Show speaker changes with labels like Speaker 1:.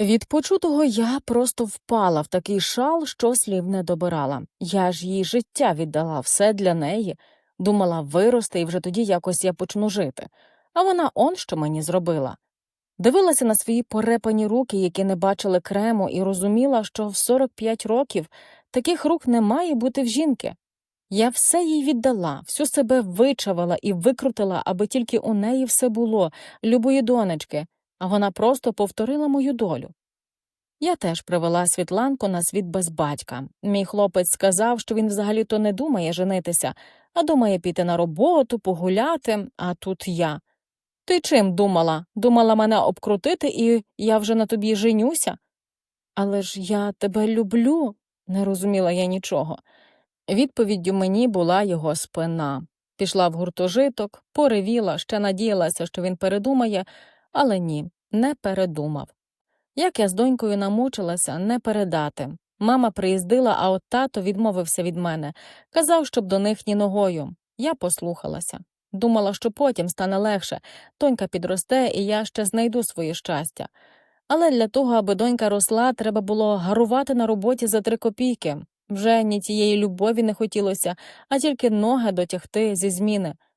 Speaker 1: Від почутого я просто впала в такий шал, що слів не добирала. Я ж їй життя віддала, все для неї. Думала, виросте, і вже тоді якось я почну жити. А вона он що мені зробила. Дивилася на свої порепані руки, які не бачили крему, і розуміла, що в 45 років таких рук не має бути в жінки. Я все їй віддала, всю себе вичавила і викрутила, аби тільки у неї все було, любої донечки, а вона просто повторила мою долю. Я теж привела Світланку на світ без батька. Мій хлопець сказав, що він взагалі-то не думає женитися, а думає піти на роботу, погуляти, а тут я. Ти чим думала? Думала мене обкрутити, і я вже на тобі женюся? Але ж я тебе люблю, не розуміла я нічого. Відповіддю мені була його спина. Пішла в гуртожиток, поревіла, ще надіялася, що він передумає, але ні, не передумав. Як я з донькою намучилася, не передати. Мама приїздила, а от тато відмовився від мене, казав, щоб до них ні ногою. Я послухалася. Думала, що потім стане легше, донька підросте, і я ще знайду своє щастя. Але для того, аби донька росла, треба було гарувати на роботі за три копійки. Вже ні тієї любові не хотілося, а тільки ноги дотягти зі зміни.